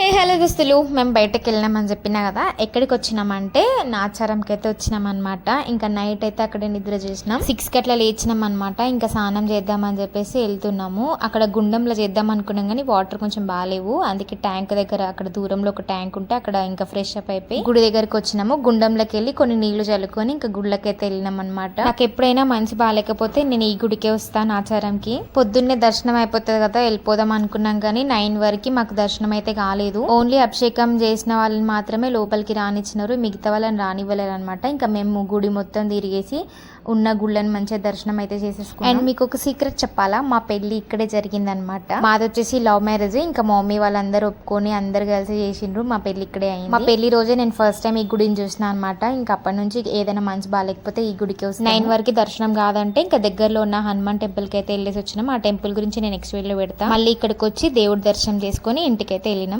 Hey hello దుస్తులు. మేము బయటకు వెళ్ళినామని చెప్పినా కదా ఎక్కడికి వచ్చినామంటే నాచారంకి అయితే వచ్చినాం ఇంకా నైట్ అయితే అక్కడ నిద్ర చేసినాం. సిక్స్కి అట్లా లేచినాం అనమాట ఇంకా స్నానం చేద్దామని చెప్పేసి వెళ్తున్నాము. అక్కడ గుండంలో చేద్దాం అనుకున్నాం కానీ వాటర్ కొంచెం బాగాలేవు. అందుకే ట్యాంక్ దగ్గర అక్కడ దూరంలో ఒక ట్యాంక్ ఉంటే అక్కడ ఇంకా ఫ్రెష్ అప్ అయిపోయి గుడి దగ్గరికి వచ్చినాము. గుండంలోకి వెళ్ళి కొన్ని నీళ్ళు చల్లుకొని ఇంకా గుళ్ళకి అయితే వెళ్ళినాం అనమాట నాకు ఎప్పుడైనా మంచి బాగాలేకపోతే నేను ఈ గుడికే వస్తాను ఆచారంకి పొద్దున్నే దర్శనం అయిపోతుంది కదా వెళ్ళిపోదాం అనుకున్నాం కానీ నైన్ వరకు మాకు దర్శనం అయితే కాలేదు. ఓన్లీ అభిషేకం చేసిన వాళ్ళని మాత్రమే లోపలికి రానిచ్చినారు. మిగతా వాళ్ళని రానివ్వలేరు అనమాట ఇంకా మేము గుడి మొత్తం తిరిగేసి ఉన్న గుళ్ళని మంచిగా దర్శనం అయితే చేసేసుకున్నాం. అండ్ మీకు ఒక సీక్రెట్ చెప్పాలా? మా పెళ్ళి ఇక్కడే జరిగిందనమాట మాది వచ్చేసి లవ్ మ్యారేజ్. ఇంకా మమ్మీ వాళ్ళందరూ ఒప్పుకొని అందరు కలిసి చేసిండ్రు. మా పెళ్ళి ఇక్కడే అయింది. మా పెళ్ళి రోజే నేను ఫస్ట్ టైం ఈ గుడిని చూసిన అనమాట ఇంకా అప్పటి నుంచి ఏదైనా మంచి బాగాలేకపోతే ఈ గుడికి వస్తాను. నైన్ వరకు దర్శనం కాదంటే ఇంకా దగ్గరలో ఉన్న హనుమాన్ టెంపుల్కి అయితే వెళ్ళేసి వచ్చినాం. ఆ టెంపుల్ గురించి నేను నెక్స్ట్ వీడియో పెడతా. మళ్ళీ ఇక్కడికి వచ్చి దేవుడి దర్శనం చేసుకొని ఇంటికి అయితే వెళ్ళినాం.